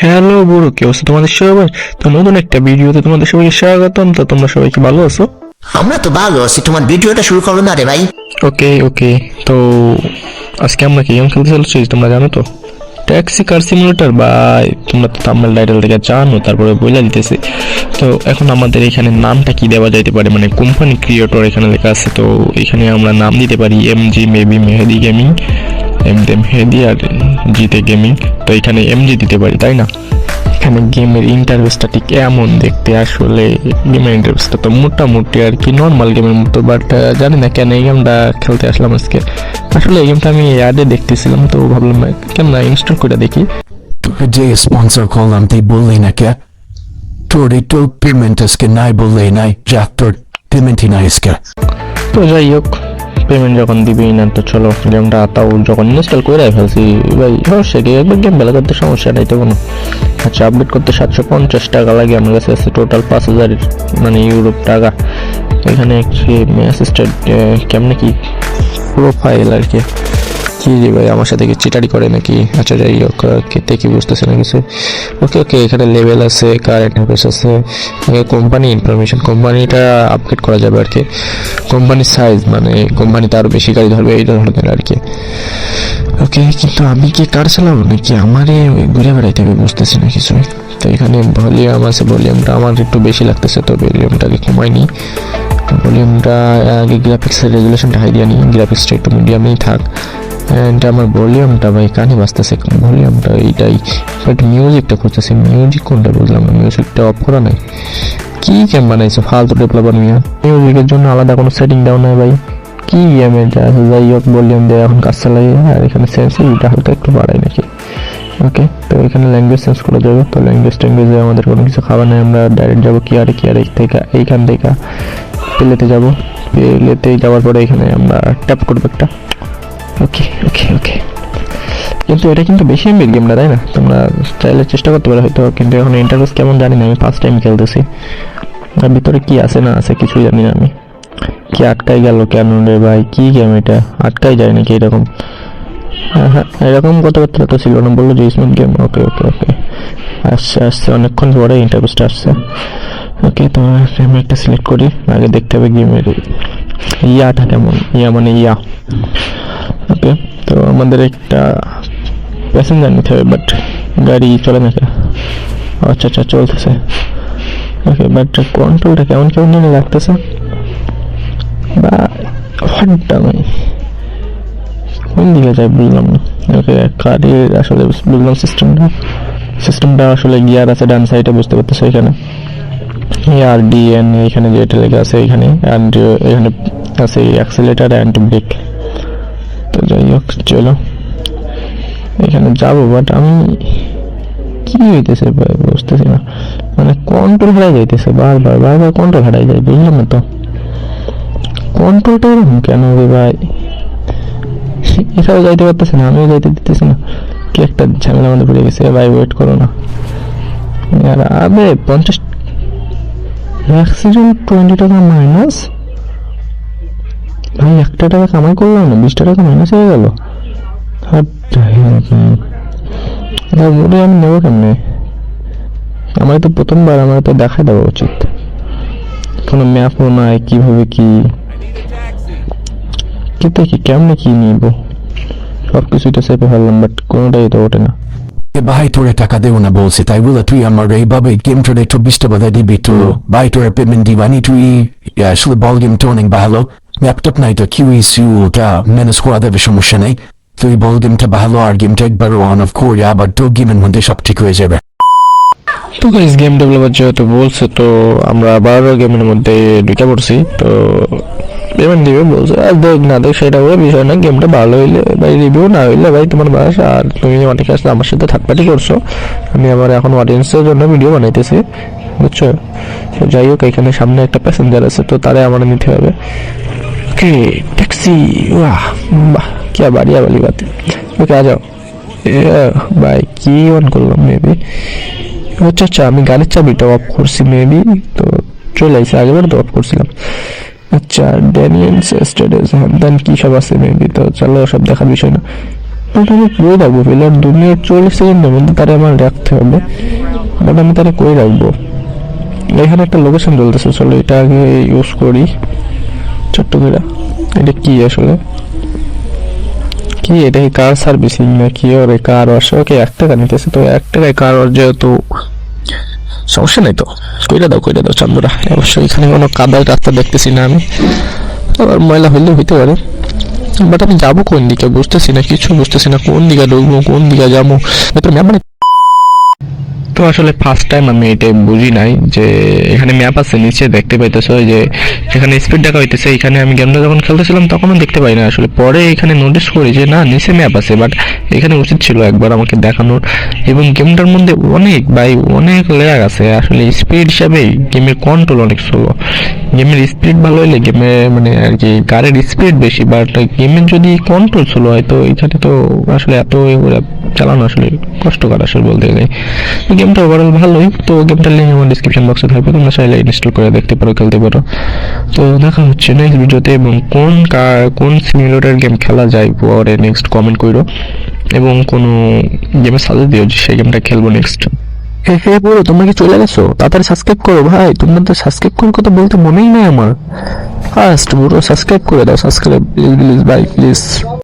Hello বুড়ো কি অবস্থা তোমাদের সবাই? তো নতুন একটা ভিডিওতে তোমাদের সবাইকে স্বাগতম। তো তোমরা সবাই কি ভালো আছো? আমরা তো ভালো আছি। তোমার ভিডিওটা শুরু করো না রে ভাই। ওকে ওকে তো আজকে আমরা কি গেম খেলতে চলেছি তোমরা জানো তো? ট্যাক্সি কার সিমুলেটর বা তোমরা তো থাম্বনেল টাইটেল থেকে জানো তারপরে বলে দিতেছি। তো এখন আমাদের এখানে নামটা কি দেওয়া যাইতে পারে? মানে কোম্পানি ক্রিয়েটর এখানে লেখা আছে তো এখানে আমরা নাম দিতে পারি M G maybe Mehedi gaming M দে মেহেদি আর জিতে গেমিং তো এখানে এম জি দিতে পারি তাই না? এখানে গেমের ইন্টারভেসটা ঠিক এমন দেখতে আসলে গেমের ইন্টারভেসটা তো মোটামুটি আর কি নর্মাল গেমের মতো বাট জানি না কেন এই গেমটা খেলতে আসলাম আজকে। আসলে এই গেমটা আমি অ্যাডে দেখতেছিলাম তো ভাবলাম কেন না ইনস্টল করে দেখি। যে স্পন্সর করলাম তুই বললি না কে? তোর একটু পেমেন্ট আজকে নাই বললেই নাই যা তোর পেমেন্টই নাই আজকে। তো যাই হোক পেমেন্ট যখন দিবি, না তো চলো, গেমটা তাও যখন ইনস্টল করে ফেলছি, ভাই সমস্যা কি একবার গেম বেলা করতে সমস্যা নাই তো কোনো। আচ্ছা আপডেট করতে সাতশো পঞ্চাশ টাকা লাগে, আমার কাছে আছে টোটাল পাঁচ হাজার মানে ইউরোপ টাকা। এখানে অ্যাসিস্ট্যান্ট কেমনে কি প্রোফাইল আর কি। কি রে ভাই আমার সাথে কি চিটারি করে নাকি? আচ্ছা যাই হোক কেতে কি বুঝতেছে না কিছু। ওকে ওকে, এখানে লেভেল আছে কারেন্ট অ্যাফেয়ার্স আছে। কোম্পানি ইনফরমেশন কোম্পানিটা আপডেট করা যাবে আর কি। কোম্পানির সাইজ মানে কোম্পানিতে আরও বেশি গাড়ি ধরবে, এই ধরনের আর কি। ওকে, কিন্তু আমি কি কার চালাবো নাকি? আমারে ঘুরে বেড়াইতে হবে, বুঝতেছি না কিছু। তো এখানে ভলিউম আছে ভলিউমটা আমার একটু বেশি লাগতেছে, তো ভলিউমটাকে কমাইনি। ভলিউমটা আগে গ্রাফিক্সের রেজুলেশনটা হাই দিয়ে নিই গ্রাফিক্সটা একটু মিডিয়ামেই থাক। অ্যান্ড আমার ভলিউমটা ভাই কানে বাজতেছে ভলিউমটা এইটাই। বাট মিউজিকটা খুঁজতেছে। মিউজিক কোনটা বুঝলাম না। মিউজিকটা অফ করা নাই। কি গেম বানাইছে? ফালতু ডেভেলপার মিয়া মিউজিকের জন্য আলাদা কোনো সেটিং দেওয়া নাই ভাই। কি গেমে আছে, যাই হোক ভলিউম দেয় এখন কাজ চালাই। আর এখানে সেন্স সেন্সিটিভিটা হালকা একটু বাড়াই নাকি। ওকে তো এখানে ল্যাঙ্গুয়েজ চেঞ্জ করা যাবে। তো ল্যাঙ্গুয়েজ ট্যাঙ্গুয়েজে আমাদের কোনো কিছু খাবার নেই। আমরা ডাইরেক্ট যাব কি আর কি আর থেকে এইখান থেকে। পেলেতে যাব। পেলেতে যাওয়ার পরে এখানে আমরা ট্যাপ করব একটা। ওকে ওকে ওকে কিন্তু এটা কিন্তু বেশি এমবির গেম না, তাই না? তোমরা চাইলে চেষ্টা করতে পারো হয়তো, কিন্তু এখন ইন্টারভিউস কেমন জানি না, আমি ফার্স্ট টাইম খেলতেছি। আর ভিতরে কি আছে, না আছে, কিছুই জানি না আমি। কি আটকাই গেল কেন রে ভাই? কি গেম এটা? আটকাই যায় নাকি এরকম? হ্যাঁ হ্যাঁ এরকম কথাবার্তা তো ছিল না, বলল যে স্মুথ গেম ওকে ওকে ওকে আসছে আসছে, অনেকক্ষণ পরে ইন্টারভিউসটা আসছে। ওকে তো আমি একটা সিলেক্ট করি, আগে দেখতে হবে গেমের ইয়াটা কেমন। ইয়া মানে ইয়া। ওকে তো আমাদের একটা প্যাসেঞ্জার নিতে হবে বাট গাড়ি চলে না আচ্ছা আচ্ছা চলতেছে। ওকে বাট কন্ট্রোলটা কেমন কেমন জানি লাগতেছে। বা হটটা নাই কোন দিকে যায় বুঝলাম না। ওকে গাড়ির আসলে বুঝলাম সিস্টেমটা সিস্টেমটা আসলে গিয়ার আছে, ডান সাইডে বুঝতে পারতেছে এখানে। আর ডি এন এখানে যেটা লেখা আছে, এখানে অ্যান্ড এখানে আছে অ্যাক্সিলেটার অ্যান্ড ব্রেক তো যাই হোক, চলো। এখানে যাব বাট আমি কি হইতেছে বুঝতেছি না। মানে কন্ট্রোল হারাই যাইতেছে, বারবার বারবার কন্ট্রোল হারাই যায় বুঝলাম না তো? কন্ট্রোলটা এরকম কেন রে ভাই? এটাও যাইতে পারতেছে না, আমিও যাইতে দিতেছি না। কি একটা ঝামেলা মধ্যে পড়ে গেছে, ভাই ওয়েট করো না। আর আবে, পঞ্চাশ অ্যাক্সিডেন্ট টোয়েন্টি টাকা মাইনাস ভাই একটা টাকা কামাই করলাম না বিশ টাকা মাইনাস হয়ে গেল। মোটে আমি নেব কেমনে? আমার তো প্রথমবার আমার তো দেখা দেওয়া উচিত। কোনো ম্যাপও নাই কীভাবে কি? কিন্তু কি কেমনে কি নিব? সব কিছুই তো চেপে ফেললাম বাট কোনোটাই তো ওঠে না। ভাই তোরে টাকা দেও না বলছে তাই বলে তুই আমার এইভাবে গেমটা একটু বিশটা বাধা দিবি তো ভাই তোরে পেমেন্ট দিবানি তুই আসলে বল গেম তো অনেক ভালো। ল্যাপটপ নাই তো কিউ ইস্যুটা ম্যানেজ করা দেবে সমস্যা নেই তুই বল গেমটা ভালো আর গেমটা একবার অন অফ করে আবার তো গেমের মধ্যে সব ঠিক হয়ে যাবে তো গাইস গেম ডেভেলপার যেহেতু বলছে, তো আমরা আবার গেমের মধ্যে ঢুকে পড়ছি। তো পেমেন্ট দিবে বলছে, আর দেখ না দেখ, সেটা বলে বিষয় না গেমটা ভালো হইলে ভাই রিভিউ না হইলে ভাই, তোমার বাস, আর তুমি অনেক আসলে আমার সাথে থার্ড পার্টি করছ। আমি আবার এখন অডিয়েন্সের জন্য ভিডিও বানাইতেছি, বুঝছ? যাই হোক, এখানে সামনে একটা প্যাসেঞ্জার আছে, তো তারে আমার নিতে হবে। ওকে ট্যাক্সি বাহ বাহ কি বাড়িয়া বালি বাত ওকে আ যাও ভাই কি অন করলাম মেবি আচ্ছা আচ্ছা আমি গাড়ির চাবিটা অফ করছি মেবি তো চলে আসছে আগেবার তো অফ করছিলাম আচ্ছা ড্যানিয়েলস স্টেটাস দেন কি সব আছে মেবি তো চলো সব দেখার বিষয় না বাট আমি কই রাখব প্লেয়ার দু মিনিট চল্লিশ সেকেন্ডের মধ্যে তারা আমার রাখতে হবে বাট আমি তারা কই রাখব এখানে একটা লোকেশন চলতেছে চলো এটা আগে ইউজ করি ছোট্ট করে এটা কি আসলে? কি এটা কি কার সার্ভিসিং না কি ওরে কার ওয়াশ ওকে, এক টাকা নিতেছে তো, এক টাকায় কার ওয়াশ যেহেতু সমস্যা নাই তো। কইরা দাও কইরা দাও চান্দুরা। অবশ্যই এখানে কোনো কাদার রাস্তা দেখতেছি না আমি। আবার ময়লা হইলে হইতে পারে। বাট আমি যাব কোন দিকে বুঝতেছি না, কিছু বুঝতেছি না, কোন দিকে ঢুকবো, কোন দিকে যাব। তো ম্যাপ তো আসলে ফার্স্ট টাইম আমি এটা বুঝি নাই যে এখানে ম্যাপ আছে, নিচে দেখতে পাইতেছো যে এখানে স্পিড দেখা হইতেছে, এখানে আমি গেমটা যখন খেলতেছিলাম তখনও দেখতে পাই না আসলে। পরে এখানে নোটিস করি যে না, নিচে ম্যাপ আছে বাট এখানে উচিত ছিল একবার আমাকে দেখানোর। এবং গেমটার মধ্যে অনেক ভাই, অনেক লেয়ার আছে। আসলে স্পিড হিসাবে গেমের কন্ট্রোল অনেক স্লো গেমের স্পিড ভালো হলে গেমে মানে আর কি গাড়ির স্পিড বেশি বাট গেমের যদি কন্ট্রোল স্লো হয়, তো এখানে তো আসলে এত চালানো আসলে কষ্টকর আসলে বলতে গেলে। গেমটা ওভারঅল ভালোই। তো গেমটার লিঙ্ক আমার ডিসক্রিপশন বক্সে থাকবে, তোমরা চাইলে ইনস্টল করে দেখতে পারো, খেলতে পারো। তো দেখা হচ্ছে নেক্সট ভিডিওতে এবং কোন কোন সিমিলেটর গেম খেলা যায় পরে নেক্সট কমেন্ট করো এবং কোনো গেমে সাজেস্ট দিও যে সেই গেমটা খেলব নেক্সট হে হে, বলো, তোমরা কি চলে গেছো? তাড়াতাড়ি সাবস্ক্রাইব করো, ভাই। তোমরা তো সাবস্ক্রাইব করার কথা বলতে মনেই নেই আমার। ফার্স্ট পুরো সাবস্ক্রাইব করে দাও সাবস্ক্রাইব প্লিজ প্লিজ ভাই প্লিজ